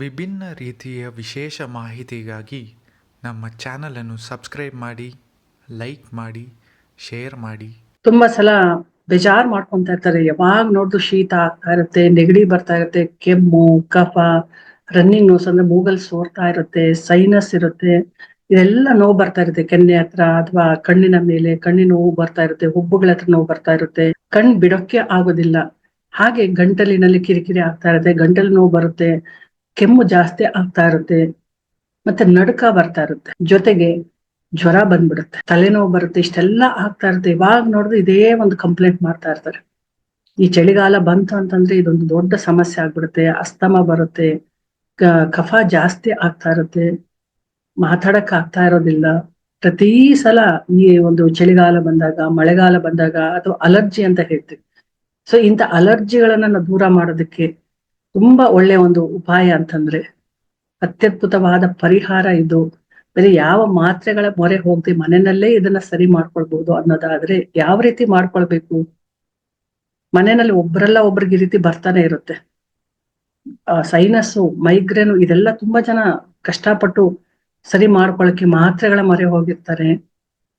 ವಿಭಿನ್ನ ರೀತಿಯ ವಿಶೇಷ ಮಾಹಿತಿಗಾಗಿ ನಮ್ಮ ಚಾನಲನ್ನು ಸಬ್ಸ್ಕ್ರೈಬ್ ಮಾಡಿ, ಲೈಕ್ ಮಾಡಿ, ಶೇರ್ ಮಾಡಿ. ತುಂಬಾ ಸಲ ಬೇಜಾರ್ ಮಾಡ್ಕೊಂತ ಇರ್ತಾರೆ. ಯಾವಾಗ ನೋಡಿದ್ರು ಶೀತ ಆಗ್ತಾ ಇರುತ್ತೆ, ನೆಗಡಿ ಬರ್ತಾ ಇರುತ್ತೆ, ಕೆಮ್ಮು, ಕಫ ರನ್ನಿಂಗ್ ನೋಸ್ ಅಂದ್ರೆ ಮೂಗಲ್ ಸೋರ್ತಾ ಇರುತ್ತೆ ಸೈನಸ್ ಇರುತ್ತೆ. ಇದೆಲ್ಲ ನೋವು ಬರ್ತಾ ಇರುತ್ತೆ. ಕೆನ್ನೆ ಹತ್ರ ಅಥವಾ ಕಣ್ಣಿನ ಮೇಲೆ ಕಣ್ಣಿನ ನೋವು ಬರ್ತಾ ಇರುತ್ತೆ, ಹುಬ್ಬುಗಳ ಹತ್ರ ನೋವು ಬರ್ತಾ ಇರುತ್ತೆ. ಕಣ್ ಬಿಡೋಕೆ ಆಗೋದಿಲ್ಲ. ಹಾಗೆ ಗಂಟಲಿನಲ್ಲಿ ಕಿರಿಕಿರಿ ಆಗ್ತಾ ಇರುತ್ತೆ, ಗಂಟಲು ನೋವು ಬರುತ್ತೆ. ಕೆಮ್ಮು ಜಾಸ್ತಿ ಆಗ್ತಾ ಇರುತ್ತೆ, ಮತ್ತೆ ನಡುಕ ಬರ್ತಾ ಇರುತ್ತೆ. ಜೊತೆಗೆ ಜ್ವರ ಬಂದ್ಬಿಡುತ್ತೆ, ತಲೆನೋವು ಬರುತ್ತೆ, ಇಷ್ಟೆಲ್ಲಾ ಆಗ್ತಾ ಇರುತ್ತೆ. ಇವಾಗ ನೋಡಿದ್ರೆ ಇದೇ ಒಂದು ಕಂಪ್ಲೇಂಟ್ ಮಾಡ್ತಾ ಇರ್ತಾರೆ. ಈ ಚಳಿಗಾಲ ಬಂತು ಅಂತಂದ್ರೆ ಇದೊಂದು ದೊಡ್ಡ ಸಮಸ್ಯೆ ಆಗ್ಬಿಡುತ್ತೆ, ಅಸ್ತಮ ಬರುತ್ತೆ ಕಫ ಜಾಸ್ತಿ ಆಗ್ತಾ ಇರುತ್ತೆ, ಮಾತಾಡಕ್ ಆಗ್ತಾ ಇರೋದಿಲ್ಲ. ಪ್ರತಿ ಸಲ ಈ ಒಂದು ಚಳಿಗಾಲ ಬಂದಾಗ, ಮಳೆಗಾಲ ಬಂದಾಗ ಅಥವಾ ಅಲರ್ಜಿ ಅಂತ ಹೇಳ್ತೀವಿ. ಸೊ ಇಂಥ ಅಲರ್ಜಿಗಳನ್ನ ದೂರ ಮಾಡೋದಕ್ಕೆ ತುಂಬಾ ಒಳ್ಳೆ ಒಂದು ಉಪಾಯ ಅಂತಂದ್ರೆ ಅತ್ಯದ್ಭುತವಾದ ಪರಿಹಾರ ಇದು. ಬೇರೆ ಯಾವ ಮಾತ್ರೆಗಳ ಮೊರೆ ಹೋಗದೆ ಮನೆಯಲ್ಲೇ ಇದನ್ನ ಸರಿ ಮಾಡ್ಕೊಳ್ಬಹುದು ಅನ್ನೋದಾದ್ರೆ ಯಾವ ರೀತಿ ಮಾಡ್ಕೊಳ್ಬೇಕು? ಮನೆಯಲ್ಲಿ ಒಬ್ರಲ್ಲ ಒಬ್ರಿಗೆ ಈ ರೀತಿ ಬರ್ತಾನೆ ಇರುತ್ತೆ. ಸೈನಸ್ಸು ಮೈಗ್ರೇನು ಇದೆಲ್ಲ ತುಂಬಾ ಜನ ಕಷ್ಟಪಟ್ಟು ಸರಿ ಮಾಡ್ಕೊಳಕ್ಕೆ ಮಾತ್ರೆಗಳ ಮೊರೆ ಹೋಗಿರ್ತಾರೆ.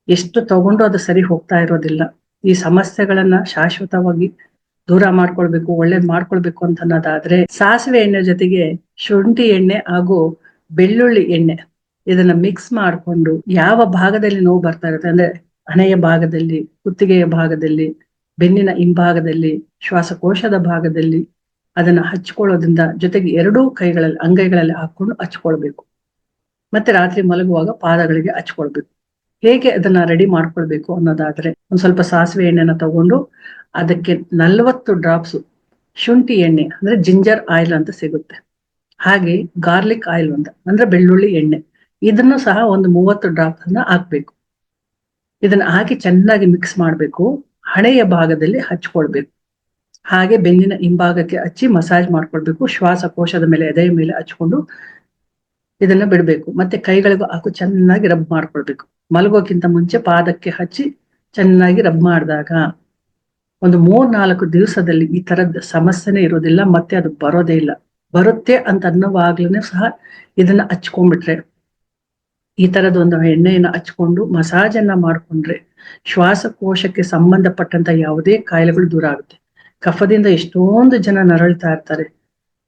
ಎಷ್ಟು ತಗೊಂಡು ಅದು ಸರಿ ಹೋಗ್ತಾ ಇರೋದಿಲ್ಲ. ಈ ಸಮಸ್ಯೆಗಳನ್ನ ಶಾಶ್ವತವಾಗಿ ದೂರ ಮಾಡ್ಕೊಳ್ಬೇಕು, ಒಳ್ಳೇದ್ ಮಾಡ್ಕೊಳ್ಬೇಕು ಅಂತ ಅನ್ನೋದಾದ್ರೆ ಸಾಸಿವೆ ಎಣ್ಣೆ ಜೊತೆಗೆ ಶುಂಠಿ ಎಣ್ಣೆ ಹಾಗೂ ಬೆಳ್ಳುಳ್ಳಿ ಎಣ್ಣೆ ಇದನ್ನ ಮಿಕ್ಸ್ ಮಾಡ್ಕೊಂಡು ಯಾವ ಭಾಗದಲ್ಲಿ ನೋವು ಬರ್ತಾ ಇರುತ್ತೆ ಅಂದ್ರೆ ಹಣೆಯ ಭಾಗದಲ್ಲಿ, ಕುತ್ತಿಗೆಯ ಭಾಗದಲ್ಲಿ, ಬೆನ್ನಿನ ಹಿಂಭಾಗದಲ್ಲಿ, ಶ್ವಾಸಕೋಶದ ಭಾಗದಲ್ಲಿ ಅದನ್ನ ಹಚ್ಕೊಳ್ಳೋದ್ರಿಂದ ಜೊತೆಗೆ ಎರಡೂ ಕೈಗಳಲ್ಲಿ, ಅಂಗೈಗಳಲ್ಲಿ ಹಾಕೊಂಡು ಹಚ್ಕೊಳ್ಬೇಕು. ಮತ್ತೆ ರಾತ್ರಿ ಮಲಗುವಾಗ ಪಾದಗಳಿಗೆ ಹಚ್ಕೊಳ್ಬೇಕು. ಹೇಗೆ ಅದನ್ನ ರೆಡಿ ಮಾಡ್ಕೊಳ್ಬೇಕು ಅನ್ನೋದಾದ್ರೆ ಒಂದ್ ಸ್ವಲ್ಪ ಸಾಸಿವೆ ಎಣ್ಣೆನ ತಗೊಂಡು ಅದಕ್ಕೆ ನಲ್ವತ್ತು ಡ್ರಾಪ್ಸ್ ಶುಂಠಿ ಎಣ್ಣೆ, ಅಂದ್ರೆ ಜಿಂಜರ್ ಆಯಿಲ್ ಅಂತ ಸಿಗುತ್ತೆ. ಹಾಗೆ ಗಾರ್ಲಿಕ್ ಆಯಿಲ್ ಅಂತ, ಅಂದ್ರೆ ಬೆಳ್ಳುಳ್ಳಿ ಎಣ್ಣೆ. ಇದನ್ನು ಸಹ ಒಂದು ಮೂವತ್ತು ಡ್ರಾಪ್ ಅನ್ನ ಹಾಕ್ಬೇಕು. ಇದನ್ನ ಹಾಕಿ ಚೆನ್ನಾಗಿ ಮಿಕ್ಸ್ ಮಾಡ್ಬೇಕು. ಹಣೆಯ ಭಾಗದಲ್ಲಿ ಹಚ್ಕೊಳ್ಬೇಕು. ಹಾಗೆ ಬೆನ್ನಿನ ಹಿಂಭಾಗಕ್ಕೆ ಹಚ್ಚಿ ಮಸಾಜ್ ಮಾಡ್ಕೊಳ್ಬೇಕು. ಶ್ವಾಸಕೋಶದ ಮೇಲೆ ಎದೆಯ ಮೇಲೆ ಹಚ್ಕೊಂಡು ಇದನ್ನ ಬಿಡ್ಬೇಕು. ಮತ್ತೆ ಕೈಗಳಿಗೂ ಹಾಕು, ಚೆನ್ನಾಗಿ ರಬ್ ಮಾಡ್ಕೊಳ್ಬೇಕು. ಮಲಗೋಕ್ಕಿಂತ ಮುಂಚೆ ಪಾದಕ್ಕೆ ಹಚ್ಚಿ ಚೆನ್ನಾಗಿ ರಬ್ ಮಾಡಿದಾಗ ಒಂದು ಮೂರ್ ನಾಲ್ಕು ದಿವಸದಲ್ಲಿ ಈ ತರದ ಸಮಸ್ಯೆನೇ ಇರೋದಿಲ್ಲ, ಮತ್ತೆ ಅದು ಬರೋದೇ ಇಲ್ಲ. ಬರುತ್ತೆ ಅಂತ ಅನ್ನೋವಾಗ್ಲೂ ಸಹ ಇದನ್ನ ಹಚ್ಕೊಂಡ್ಬಿಟ್ರೆ, ಈ ತರದ ಒಂದು ಎಣ್ಣೆಯನ್ನ ಹಚ್ಕೊಂಡು ಮಸಾಜ್ ಅನ್ನ ಮಾಡ್ಕೊಂಡ್ರೆ ಶ್ವಾಸಕೋಶಕ್ಕೆ ಸಂಬಂಧಪಟ್ಟಂತ ಯಾವುದೇ ಕಾಯಿಲೆಗಳು ದೂರ ಆಗುತ್ತೆ. ಕಫದಿಂದ ಎಷ್ಟೊಂದು ಜನ ನರಳ್ತಾ ಇರ್ತಾರೆ.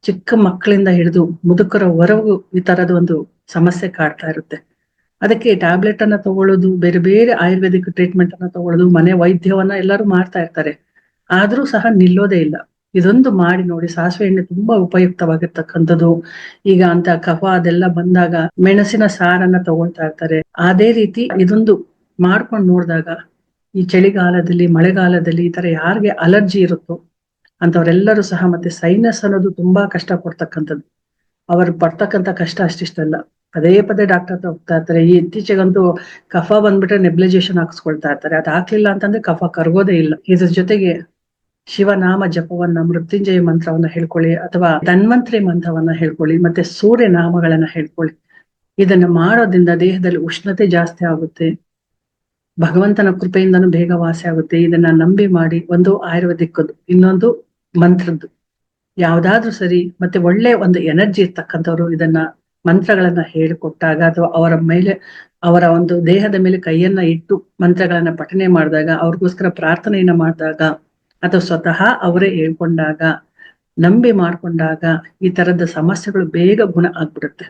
ಚಿಕ್ಕ ಮಕ್ಕಳಿಂದ ಹಿಡಿದು ಮುದುಕರವರೆಗೂ ಈ ತರದ ಒಂದು ಸಮಸ್ಯೆ ಕಾಡ್ತಾ ಇರುತ್ತೆ. ಅದಕ್ಕೆ ಟ್ಯಾಬ್ಲೆಟ್ ಅನ್ನ ತಗೊಳ್ಳೋದು, ಬೇರೆ ಬೇರೆ ಆಯುರ್ವೇದಿಕ್ ಟ್ರೀಟ್ಮೆಂಟ್ ಅನ್ನ ತಗೊಳ್ಳೋದು, ಮನೆ ವೈದ್ಯವನ್ನ ಎಲ್ಲರೂ ಮಾಡ್ತಾ ಇರ್ತಾರೆ. ಆದ್ರೂ ಸಹ ನಿಲ್ಲೋದೇ ಇಲ್ಲ. ಇದೊಂದು ಮಾಡಿ ನೋಡಿ ಸಾಸಿವೆ ಎಣ್ಣೆ ತುಂಬಾ ಉಪಯುಕ್ತವಾಗಿರ್ತಕ್ಕಂಥದ್ದು. ಈಗ ಅಂತ ಕಫ ಅದೆಲ್ಲ ಬಂದಾಗ ಮೆಣಸಿನ ಸಾರನ್ನ ತಗೊಳ್ತಾ ಇರ್ತಾರೆ. ಅದೇ ರೀತಿ ಇದೊಂದು ಮಾಡ್ಕೊಂಡು ನೋಡಿದಾಗ ಈ ಚಳಿಗಾಲದಲ್ಲಿ, ಮಳೆಗಾಲದಲ್ಲಿ ಈ ತರ ಯಾರಿಗೆ ಅಲರ್ಜಿ ಇರುತ್ತೋ ಅಂತವರೆಲ್ಲರೂ ಸಹ ಮತ್ತೆ ಸೈನಸ್ ಅನ್ನೋದು ತುಂಬಾ ಕಷ್ಟ ಕೊಡ್ತಕ್ಕಂಥದ್ದು ಅವ್ರು ಪಡ್ತಕ್ಕಂಥ ಕಷ್ಟ ಅಷ್ಟಿಷ್ಟಲ್ಲ. ಪದೇ ಪದೇ ಡಾಕ್ಟರ್ ಹತ್ರ ಹೋಗ್ತಾ ಇರ್ತಾರೆ. ಈ ಇತ್ತೀಚೆಗಂತೂ ಕಫ ಬಂದ್ಬಿಟ್ರೆ ನೆಬ್ಲೈಜೇಷನ್ ಹಾಕ್ಸ್ಕೊಳ್ತಾ ಇರ್ತಾರೆ. ಅದು ಹಾಕ್ಲಿಲ್ಲ ಅಂತಂದ್ರೆ ಕಫ ಕರಗೋದೇ ಇಲ್ಲ. ಇದ್ರ ಜೊತೆಗೆ ಶಿವನಾಮ ಜಪವನ್ನ, ಮೃತ್ಯುಂಜಯ ಮಂತ್ರವನ್ನ ಹೇಳ್ಕೊಳ್ಳಿ ಅಥವಾ ಧನ್ವಂತ್ರಿ ಮಂತ್ರವನ್ನ ಹೇಳ್ಕೊಳ್ಳಿ, ಮತ್ತೆ ಸೂರ್ಯ ನಾಮಗಳನ್ನ ಹೇಳ್ಕೊಳ್ಳಿ. ಇದನ್ನ ಮಾಡೋದ್ರಿಂದ ದೇಹದಲ್ಲಿ ಉಷ್ಣತೆ ಜಾಸ್ತಿ ಆಗುತ್ತೆ. ಭಗವಂತನ ಕೃಪೆಯಿಂದನೂ ಬೇಗ ವಾಸಿ ಆಗುತ್ತೆ. ಇದನ್ನ ನಂಬಿ ಮಾಡಿ ಒಂದು ಆಯುರ್ವೇದಿಕ್ಕದ್ದು, ಇನ್ನೊಂದು ಮಂತ್ರದ್ದು. ಯಾವ್ದಾದ್ರೂ ಸರಿ ಮತ್ತೆ ಒಳ್ಳೆ ಒಂದು ಎನರ್ಜಿ ಇರ್ತಕ್ಕಂಥವ್ರು ಇದನ್ನ ಮಂತ್ರಗಳನ್ನ ಹೇಳಿಕೊಟ್ಟಾಗ ಅಥವಾ ಅವರ ಮೇಲೆ, ಅವರ ಒಂದು ದೇಹದ ಮೇಲೆ ಕೈಯನ್ನ ಇಟ್ಟು ಮಂತ್ರಗಳನ್ನ ಪಠನೆ ಮಾಡಿದಾಗ, ಅವ್ರಿಗೋಸ್ಕರ ಪ್ರಾರ್ಥನೆಯನ್ನ ಮಾಡಿದಾಗ ಅಥವಾ ಸ್ವತಃ ಅವರೇ ಹೇಳ್ಕೊಂಡಾಗ, ನಂಬಿ ಮಾಡ್ಕೊಂಡಾಗ ಈ ತರದ ಸಮಸ್ಯೆಗಳು ಬೇಗ ಗುಣ ಆಗ್ಬಿಡುತ್ತೆ.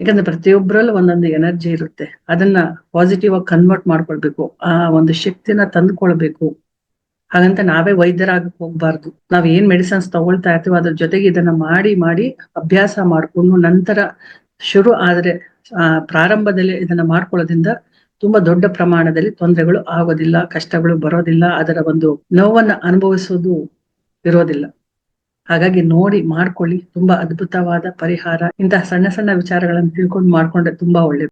ಯಾಕಂದ್ರೆ ಪ್ರತಿಯೊಬ್ಬರಲ್ಲೂ ಒಂದೊಂದು ಎನರ್ಜಿ ಇರುತ್ತೆ. ಅದನ್ನ ಪಾಸಿಟಿವ್ ಆಗಿ ಕನ್ವರ್ಟ್ ಮಾಡ್ಕೊಳ್ಬೇಕು. ಆ ಒಂದು ಶಕ್ತಿನ ತಂದ್ಕೊಳ್ಬೇಕು. ಹಾಗಂತ ನಾವೇ ವೈದ್ಯರಾಗಕ್ ಹೋಗ್ಬಾರ್ದು. ನಾವ್ ಏನ್ ಮೆಡಿಸನ್ಸ್ ತಗೊಳ್ತಾ ಇರ್ತೀವೋ ಅದ್ರ ಜೊತೆಗೆ ಇದನ್ನ ಮಾಡಿ ಮಾಡಿ ಅಭ್ಯಾಸ ಮಾಡ್ಕೊಂಡು ನಂತರ ಶುರು ಆದ್ರೆ, ಆ ಪ್ರಾರಂಭದಲ್ಲಿ ಇದನ್ನ ಮಾಡ್ಕೊಳ್ಳೋದ್ರಿಂದ ತುಂಬಾ ದೊಡ್ಡ ಪ್ರಮಾಣದಲ್ಲಿ ತೊಂದರೆಗಳು ಆಗೋದಿಲ್ಲ, ಕಷ್ಟಗಳು ಬರೋದಿಲ್ಲ, ಅದರ ಒಂದು ನೋವನ್ನ ಅನುಭವಿಸೋದು ಇರೋದಿಲ್ಲ. ಹಾಗಾಗಿ ನೋಡಿ ಮಾಡ್ಕೊಳ್ಳಿ. ತುಂಬಾ ಅದ್ಭುತವಾದ ಪರಿಹಾರ. ಇಂತಹ ಸಣ್ಣ ಸಣ್ಣ ವಿಚಾರಗಳನ್ನು ತಿಳ್ಕೊಂಡು ಮಾಡ್ಕೊಂಡ್ರೆ ತುಂಬಾ ಒಳ್ಳೇದು.